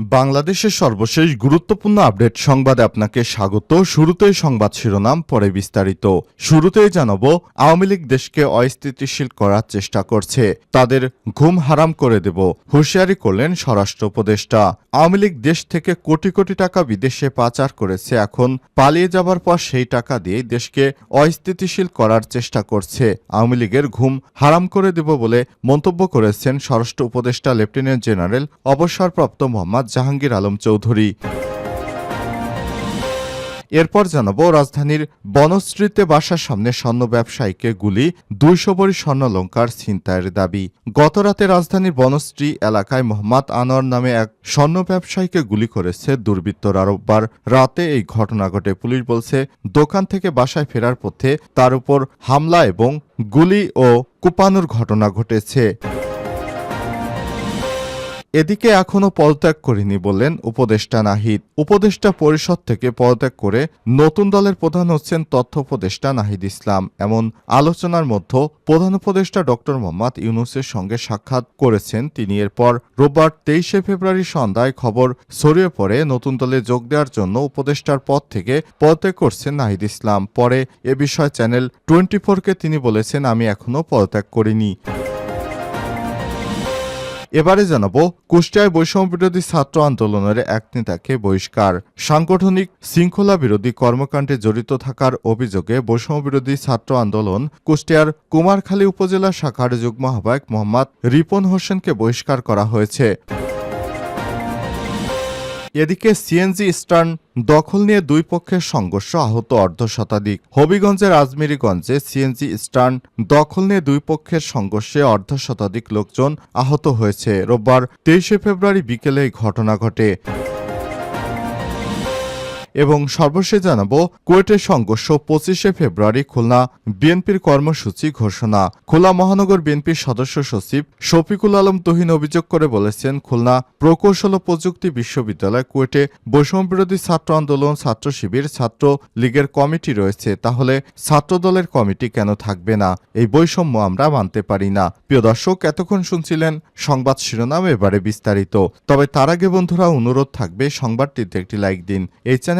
বাংলাদেশের সর্বশেষ গুরুত্বপূর্ণ আপডেট সংবাদে আপনাকে স্বাগত। শুরুতেই সংবাদ শিরোনাম, পরে বিস্তারিত। শুরুতেই জানাব, আওয়ামী লীগ দেশকে অস্থিতিশীল করার চেষ্টা করছে। তাদের ঘুম হারাম করে দেব, হুঁশিয়ারি করলেন স্বরাষ্ট্র উপদেষ্টা। আওয়ামী লীগ দেশ থেকে কোটি কোটি টাকা বিদেশে পাচার করেছে, এখন পালিয়ে যাবার পর সেই টাকা দিয়ে দেশকে অস্থিতিশীল করার চেষ্টা করছে। আওয়ামী লীগের ঘুম হারাম করে দেব বলে মন্তব্য করেছেন স্বরাষ্ট্র উপদেষ্টা, লেফটেন্যান্ট জেনারেল, অবসরপ্রাপ্ত মোহাম্মদ জাহাঙ্গীর আলম চৌধুরী। এরপর জানাব রাজধানীর বনশ্রীতে বাসার সামনে স্বর্ণ ব্যবসায়ীকে গুলি, দুইশো বড়ি স্বর্ণলঙ্কার ছিনতাইয়ের দাবি। গতরাতে রাজধানীর বনশ্রী এলাকায় মোহাম্মদ আনোয়ার নামে এক স্বর্ণ ব্যবসায়ীকে গুলি করেছে দুর্বৃত্তরা রোববার রাতে এই ঘটনা ঘটে। পুলিশ বলছে, দোকান থেকে বাসায় ফেরার পথে তার উপর হামলা এবং গুলি ও কুপানোর ঘটনা ঘটেছে। এদিকে এখনও পদত্যাগ করেনি বললেন উপদেষ্টা নাহিদ। উপদেষ্টা পরিষদ থেকে পদত্যাগ করে নতুন দলের প্রধান হচ্ছেন তথ্য উপদেষ্টা নাহিদ ইসলাম। এমন আলোচনার মধ্যে প্রধান উপদেষ্টা ডক্টর মোহাম্মদ ইউনুসের সঙ্গে সাক্ষাৎ করেছেন তিনি। এরপর রোববার তেইশে ফেব্রুয়ারি সন্ধ্যায় খবর ছড়িয়ে পড়ে নতুন দলে যোগ দেওয়ার জন্য উপদেষ্টার পদ থেকে পদত্যাগ করছেন নাহিদ ইসলাম। পরে এ বিষয়ে চ্যানেল টোয়েন্টি ফোরকে তিনি বলেছেন, আমি এখনও পদত্যাগ করিনি। এবারে জানাব, কুষ্টিয়ায় বৈষম্য বিরোধী ছাত্র আন্দোলনের এক নেতাকে বহিষ্কার। সাংগঠনিক শৃঙ্খলা বিরোধী কর্মকাণ্ডে জড়িত থাকার অভিযোগে বৈষম্য বিরোধী ছাত্র আন্দোলন কুষ্টিয়ার কুমারখালী উপজেলা শাখার যুগ্ম আহ্বায়ক মোহাম্মদ রিপন হোসেনকে বহিষ্কার করা হয়েছে। এদিকে সিএনজি স্টার্ন দখল নিয়ে দুই পক্ষের সংঘর্ষ আহত অর্ধ শতাধিক হবিগঞ্জের আজমিরিগঞ্জে সিএনজি স্টার্ন দখল নিয়ে দুই পক্ষের সংঘর্ষে অর্ধ শতাধিক লোকজন আহত হয়েছে। রোববার তেইশে ফেব্রুয়ারি বিকেলে এই ঘটনা ঘটে। এবং সর্বশেষ জানাব, কুয়েটের সংঘর্ষ পঁচিশে ফেব্রুয়ারি খুলনা বিএনপির কর্মসূচি ঘোষণা। খুলনা মহানগর বিএনপির সদস্য সচিব শফিকুল আলম তহিন অভিযোগ করে বলেছেন, খুলনা প্রকৌশল প্রযুক্তি বিশ্ববিদ্যালয় কুয়েটে বৈষম্যবিরোধী ছাত্র আন্দোলন, ছাত্র শিবির, ছাত্র লীগের কমিটি রয়েছে। তাহলে ছাত্র দলের কমিটি কেন থাকবে না? এই বৈষম্য আমরা মানতে পারি না। প্রিয় দর্শক, এতক্ষণ শুনছিলেন সংবাদ শিরোনাম, এবারে বিস্তারিত। তবে তার আগে বন্ধুরা, অনুরোধ থাকবে, সংবাদটিতে একটি লাইক দিন। এই চ্যানেলে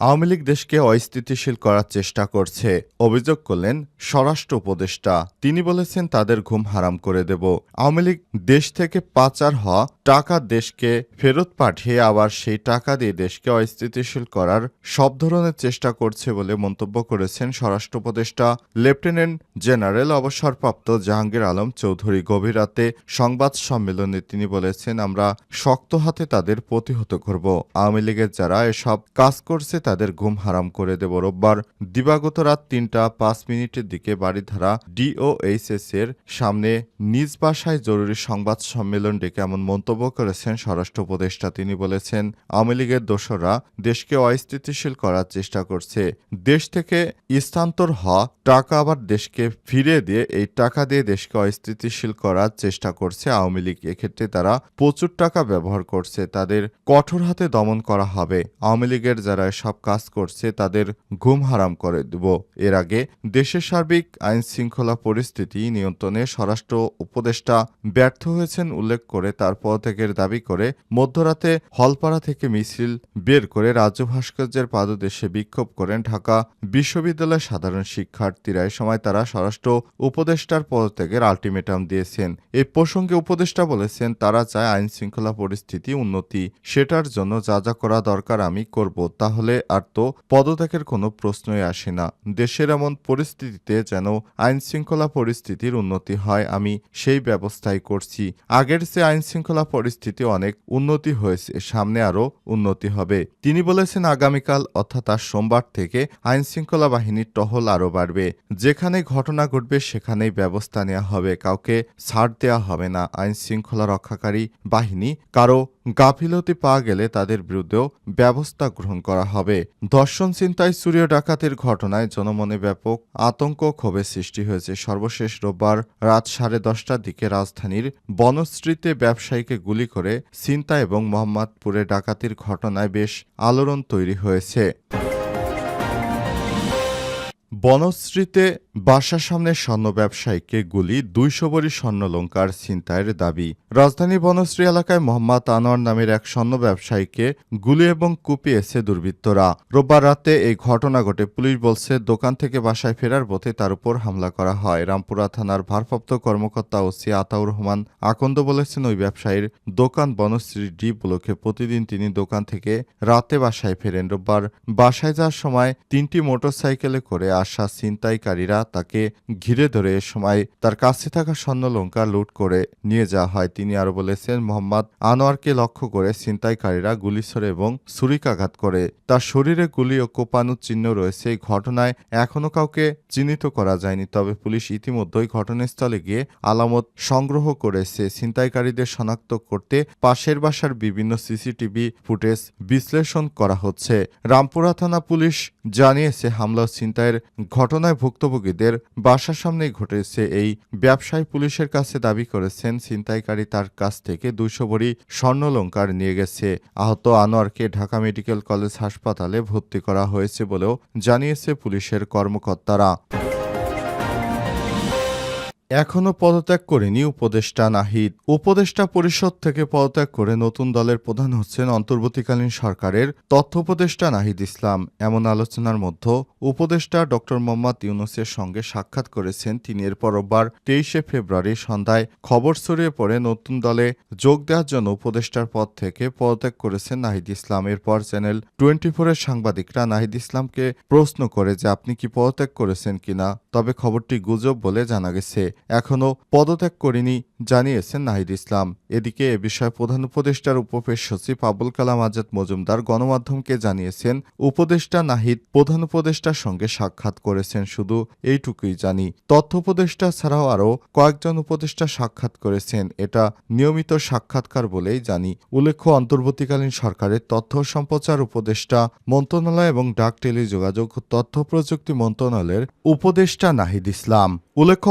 আওয়ামী লীগ দেশকে অস্থিতিশীল করার চেষ্টা করছে, অভিযোগ করলেন স্বরাষ্ট্র উপদেষ্টা। তিনি বলেছেন, তাদের ঘুম হারাম করে দেব। আওয়ামী লীগ দেশ থেকে পাচার হওয়া টাকা দেশকে ফেরত পাঠিয়ে আবার সেই টাকা দিয়ে দেশকে অস্থিতিশীল করার সব ধরনের চেষ্টা করছে বলে মন্তব্য করেছেন স্বরাষ্ট্র উপদেষ্টা। লেফটেন্যান্ট জেনারেল অবসরপ্রাপ্ত জাহাঙ্গীর আলম চৌধুরী গভীর রাতে সংবাদ সম্মেলনে তিনি বলেছেন, আমরা শক্ত হাতে তাদের প্রতিহত করব। আওয়ামী লীগের যারা এসব কাজ করছে তাদের ঘুম হারাম করে দেব। রোববার দিবাগত রাত তিনটা পাঁচ মিনিটের দিকে বাড়িধারা ডিওএইচএস এর সামনে নিজ বাসায় জরুরি সংবাদ সম্মেলন ডেকে এমন মন্তব্য করেছেন স্বরাষ্ট্র উপদেষ্টা। তিনি বলেছেন, আওয়ামী লীগের দোসররা দেশকে অস্থিতিশীল করার চেষ্টা করছে। দেশ থেকে স্থানান্তর হওয়া টাকা আবার দেশকে ফিরে দিয়ে এই টাকা দিয়ে দেশকে অস্থিতিশীল করার চেষ্টা করছে আওয়ামী লীগ। এক্ষেত্রে তারা প্রচুর টাকা ব্যবহার করছে। তাদের কঠোর হাতে দমন করা হবে। আওয়ামী লীগের যারা সব কাজ করছে, তাদের ঘুম হারাম করে দেব। এর আগে দেশের সার্বিক আইন শৃঙ্খলা পরিস্থিতি নিয়ন্ত্রণে স্বরাষ্ট্র উপদেষ্টা ব্যর্থ হয়েছেন উল্লেখ করে তার পদত্যাগের দাবি করে মধ্যরাতে হলপাড়া থেকে মিছিল বের করে রাজ্য ভাস্কর্যের পাদদেশে বিক্ষোভ করেন ঢাকা বিশ্ববিদ্যালয়ের সাধারণ শিক্ষার্থীরা। এ সময় তারা স্বরাষ্ট্র উপদেষ্টার পদত্যাগের আলটিমেটাম দিয়েছেন। এই প্রসঙ্গে উপদেষ্টা বলেছেন, তারা চায় আইন শৃঙ্খলা পরিস্থিতি উন্নতি, সেটার জন্য যা যা করা দরকার আমি করব, তাহলে আর তো পদত্যাগের কোনো প্রশ্নই আসে না। দেশের এমন পরিস্থিতিতে যেন আইন শৃঙ্খলা পরিস্থিতির উন্নতি হয়, আমি সেই ব্যবস্থাই করছি। আগের যে আইন শৃঙ্খলা পরিস্থিতি অনেক উন্নতি হয়েছে, সামনে আরও উন্নতি হবে। তিনি বলেছেন, আগামীকাল অর্থাৎ আজ সোমবার থেকে আইন শৃঙ্খলা বাহিনীর টহল আরও বাড়বে। যেখানে ঘটনা ঘটবে, সেখানেই ব্যবস্থা নেওয়া হবে। কাউকে ছাড় দেওয়া হবে না। আইন শৃঙ্খলা রক্ষাকারী বাহিনী কারও গাফিলতি পাওয়া গেলে তাদের বিরুদ্ধেও ব্যবস্থা গ্রহণ করা হবে। দর্শন চিন্তায় চুরিয় ডাকাতির ঘটনায় জনমনে ব্যাপক আতঙ্ক ক্ষোভের সৃষ্টি হয়েছে। সর্বশেষ রোববার রাত সাড়ে দশটার দিকে রাজধানীর বনশ্রীতে ব্যবসায়ীকে গুলি করে চিন্তা এবং মোহাম্মদপুরে ডাকাতির ঘটনায় বেশ আলোড়ন তৈরি হয়েছে। বনশ্রীতে বাসার সামনে স্বর্ণ ব্যবসায়ীকে গুলি দুইশো বড়ি স্বর্ণলঙ্কার ছিনতাইয়ের দাবি। রাজধানী বনশ্রী এলাকায় মোহাম্মদ আনোয়ার নামের এক স্বর্ণ ব্যবসায়ীকে গুলি এবং কুপিয়েছে দুর্বৃত্তরা। রোববার রাতে এই ঘটনা ঘটে। পুলিশ বলছে, দোকান থেকে বাসায় ফেরার পথে তার উপর হামলা করা হয়। রামপুরা থানার ভারপ্রাপ্ত কর্মকর্তা ওসি আতাউর রহমান আকন্দ বলেছেন, ওই ব্যবসায়ীর দোকান বনশ্রী ডি ব্লকে প্রতিদিন তিনি দোকান থেকে রাতে বাসায় ফেরেন। রোববার বাসায় যাওয়ার সময় তিনটি মোটরসাইকেলে করে আসা ছিনতাইকারীরা তাকে ঘিরে ধরে এ সময় তার কাছে থাকা স্বর্ণলঙ্কা লুট করে নিয়ে যাওয়া হয়। তিনি আরও বলেছেন, মোহাম্মদ আনোয়ারকে লক্ষ্য করে ছিনতাইকারীরা গুলি ছোড়ে এবং ছুরিকাঘাত করে। তার শরীরে গুলি ও কোপানোর চিহ্ন রয়েছে। এই ঘটনায় এখনও কাউকে চিহ্নিত করা যায়নি, তবে পুলিশ ইতিমধ্যেই ঘটনাস্থলে গিয়ে আলামত সংগ্রহ করেছে। ছিনতাইকারীদের শনাক্ত করতে পাশের বাসার বিভিন্ন সিসিটিভি ফুটেজ বিশ্লেষণ করা হচ্ছে। রামপুরা থানা পুলিশ জানিয়েছে, হামলা ছিনতাইয়ের ঘটনায় ভুক্তভোগীদের বাসার সামনেই ঘটেছে এই ব্যবসায়ী পুলিশের কাছে দাবি করেছেন, ছিনতাইকারী তার কাছ থেকে দুইশো ভরি স্বর্ণলঙ্কার নিয়ে গেছে। আহত আনোয়ারকে ঢাকা মেডিকেল কলেজ হাসপাতালে ভর্তি করা হয়েছে বলেও জানিয়েছে পুলিশের কর্মকর্তারা। এখনও পদত্যাগ করেনি উপদেষ্টা নাহিদ। উপদেষ্টা পরিষদ থেকে পদত্যাগ করে নতুন দলের প্রধান হচ্ছেন অন্তর্বর্তীকালীন সরকারের তথ্য উপদেষ্টা নাহিদ ইসলাম। এমন আলোচনার মধ্যে উপদেষ্টা ড. মোহাম্মদ ইউনুসের সঙ্গে সাক্ষাৎ করেছেন তিনি। এরপর রোববার তেইশে ফেব্রুয়ারি সন্ধ্যায় খবর ছড়িয়ে পড়ে নতুন দলে যোগ দেওয়ার জন্য উপদেষ্টার পদ থেকে পদত্যাগ করেছেন নাহিদ ইসলাম। এরপর চ্যানেল টোয়েন্টি ফোরের সাংবাদিকরা নাহিদ ইসলামকে প্রশ্ন করে যে আপনি কি পদত্যাগ করেছেন কিনা? তবে খবরটি গুজব বলে জানা গেছে। এখনও পদত্যাগ করেনি, জানিয়েছেন নাহিদ ইসলাম। এদিকে এ বিষয়ে প্রধান উপদেষ্টার উপপেশ সচিব আবুল কালাম আজাদ মজুমদার গণমাধ্যমকে জানিয়েছেন, উপদেষ্টা নাহিদ প্রধান উপদেষ্টার সঙ্গে সাক্ষাৎ করেছেন, শুধু এইটুকুই জানি। তথ্য উপদেষ্টা ছাড়াও আরও কয়েকজন উপদেষ্টা সাক্ষাৎ করেছেন, এটা নিয়মিত সাক্ষাৎকার বলেই জানি। উল্লেখ্য, অন্তর্বর্তীকালীন সরকারের তথ্য সম্প্রচার উপদেষ্টা মন্ত্রণালয় এবং ডাক টেলিযোগাযোগ তথ্য প্রযুক্তি মন্ত্রণালয়ের উপদেষ্টা নাহিদ ইসলাম। উল্লেখ্য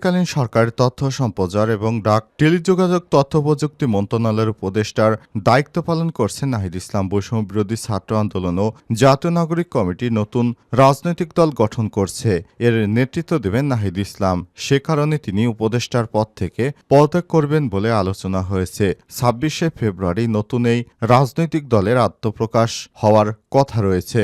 অন্তর্বর্তীকালীন সরকারের তথ্য সম্প্রচার এবং ডাক টেলিযোগাযোগ তথ্য প্রযুক্তি মন্ত্রণালয়ের উপদেষ্টার দায়িত্ব পালন করছেন নাহিদ ইসলাম বৈষম্য বিরোধী ছাত্র আন্দোলন ও জাতীয় নাগরিক কমিটি নতুন রাজনৈতিক দল গঠন করছে। এর নেতৃত্ব দেবেন নাহিদ ইসলাম। সে কারণে তিনি উপদেষ্টার পদ থেকে পদত্যাগ করবেন বলে আলোচনা হয়েছে। ছাব্বিশে ফেব্রুয়ারি নতুন এই রাজনৈতিক দলের আত্মপ্রকাশ হওয়ার কথা রয়েছে।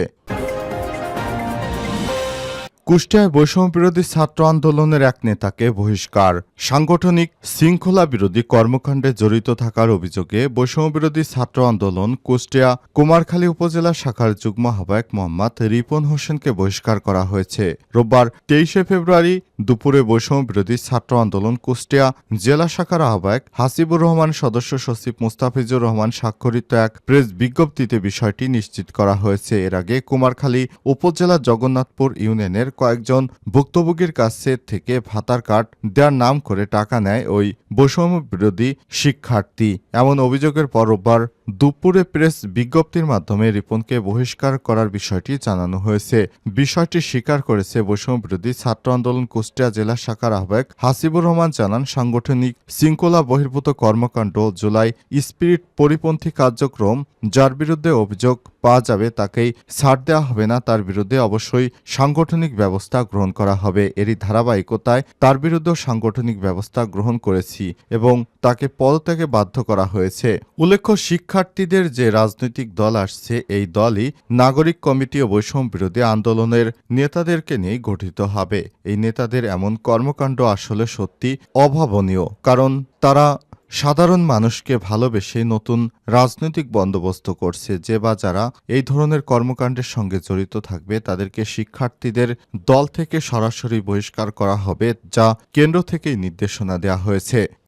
কুষ্টিয়ায় বৈষম্য বিরোধী ছাত্র আন্দোলনের এক নেতাকে বহিষ্কার। সাংগঠনিক শৃঙ্খলা বিরোধী কর্মকাণ্ডে জড়িত থাকার অভিযোগে বৈষম্য বিরোধী ছাত্র আন্দোলন কুষ্টিয়া কুমারখালী উপজেলা শাখার যুগ্ম আহ্বায়ক মোহাম্মদ রিপন হোসেনকে বহিষ্কার করা হয়েছে। রোববার তেইশে ফেব্রুয়ারি দুপুরে বৈষম্য বিরোধী ছাত্র আন্দোলন কুষ্টিয়া জেলা শাখার আহ্বায়ক হাসিবুর রহমান, সদস্য সচিব মুস্তাফিজুর রহমান স্বাক্ষরিত এক প্রেস বিজ্ঞপ্তিতে বিষয়টি নিশ্চিত করা হয়েছে। এর আগে কুমারখালী উপজেলা জগন্নাথপুর ইউনিয়নের কয়েকজন ভুক্তভোগীর কাছে থেকে ভাতার কার্ড, দেওয়ার নাম করে টাকা নেয় ওই বৈষম্য বিরোধী শিক্ষার্থী। এমন অভিযোগের পর রোববার দুপুরে প্রেস বিজ্ঞপ্তির মাধ্যমে রিপনকে বহিষ্কার করার বিষয়টি জানানো হয়েছে। বিষয়টি স্বীকার করেছে বৈষম্য বিরোধী ছাত্র আন্দোলন কুষ্টিয়া জেলা শাখার আহ্বায়ক হাসিবুর রহমান জানান, সাংগঠনিক শৃঙ্খলা বহির্ভূত কর্মকাণ্ড জুলাই স্পিরিট পরিপন্থী কার্যক্রম, যার বিরুদ্ধে অভিযোগ পাওয়া যাবে তাকেই ছাড় দেওয়া হবে না, তার বিরুদ্ধে অবশ্যই সাংগঠনিক ব্যবস্থা গ্রহণ করা হবে। এরই ধারাবাহিকতায় তার বিরুদ্ধে সাংগঠনিক ব্যবস্থা গ্রহণ করেছি এবং তাকে পদত্যাগে বাধ্য করা হয়েছে। উল্লেখ্য শিক্ষার্থীদের যে রাজনৈতিক দল আসছে, এই দলই নাগরিক কমিটি ও বৈষম্য বিরোধী আন্দোলনের নেতাদেরকে নিয়ে গঠিত হবে। এই নেতাদের এমন কর্মকাণ্ড আসলে সত্যি অভাবনীয়, কারণ তারা সাধারণ মানুষকে ভালোবেসে নতুন রাজনৈতিক বন্দোবস্ত করছে। যে বা যারা এই ধরনের কর্মকাণ্ডের সঙ্গে জড়িত থাকবে, তাদেরকে শিক্ষার্থীদের দল থেকে সরাসরি বহিষ্কার করা হবে, যা কেন্দ্র থেকেই নির্দেশনা দেওয়া হয়েছে।